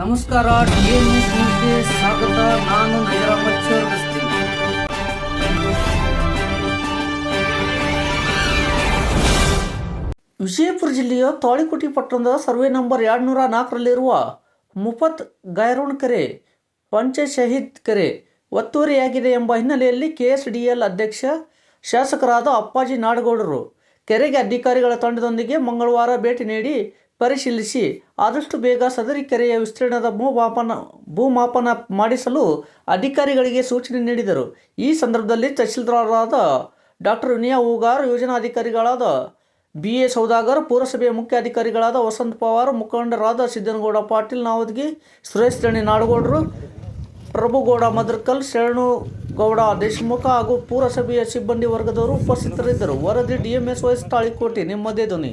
ನಮಸ್ಕಾರ ಸ್ವಾಗತ. ನಾನು ವಿಜಯಪುರ ಜಿಲ್ಲೆಯ ತಾಳಿಕೋಟಿ ಪಟ್ಟಣದ ಸರ್ವೆ ನಂಬರ್ ಎರಡುನೂರ ನಾಲ್ಕರಲ್ಲಿರುವ ಮುಫತ್ ಗೈರೋಣ್ ಕೆರೆ, ಪಂಚ ಶಹೀದ್ ಕೆರೆ ಒತ್ತುವರಿಯಾಗಿದೆ ಎಂಬ ಹಿನ್ನೆಲೆಯಲ್ಲಿ ಕೆಎಸ್ಡಿಎಲ್ ಅಧ್ಯಕ್ಷ, ಶಾಸಕರಾದ ಅಪ್ಪಾಜಿ ನಾಡಗೌಡರು ಕೆರೆಗೆ ಅಧಿಕಾರಿಗಳ ತಂಡದೊಂದಿಗೆ ಮಂಗಳವಾರ ಭೇಟಿ ನೀಡಿ ಪರಿಶೀಲಿಸಿ ಆದಷ್ಟು ಬೇಗ ಸದರಿ ಕೆರೆಯ ವಿಸ್ತೀರ್ಣದ ಭೂಮಾಪನ ಭೂಮಾಪನ ಮಾಡಿಸಲು ಅಧಿಕಾರಿಗಳಿಗೆ ಸೂಚನೆ ನೀಡಿದರು. ಈ ಸಂದರ್ಭದಲ್ಲಿ ತಹಶೀಲ್ದಾರರಾದ ಡಾಕ್ಟರ್ ವಿನಯಾ ಹೂಗಾರ್ ಯೋಜನಾಧಿಕಾರಿಗಳಾದ ಬಿ. ಎ. ಸೌದಾಗರ್, ಪುರಸಭೆಯ ಮುಖ್ಯ ಅಧಿಕಾರಿಗಳಾದ ವಸಂತ್ ಪವಾರ್, ಮುಖಂಡರಾದ ಸಿದ್ದನಗೌಡ ಪಾಟೀಲ್ ನಾವದ್ಗಿ, ಸುರೇಶ್ ರೇಣಿ ನಾಡಗೌಡರು, ಪ್ರಭುಗೌಡ ಮದರ್ಕಲ್, ಶರಣುಗೌಡ ದೇಶಮುಖ ಹಾಗೂ ಪುರಸಭೆಯ ಸಿಬ್ಬಂದಿ ವರ್ಗದವರು ಉಪಸ್ಥಿತರಿದ್ದರು. ವರದಿ ಡಿಎಂಎಸ್ ವೈಸ್ ತಾಳಿಕೋಟೆ, ನಿಮ್ಮದೇ ಧ್ವನಿ.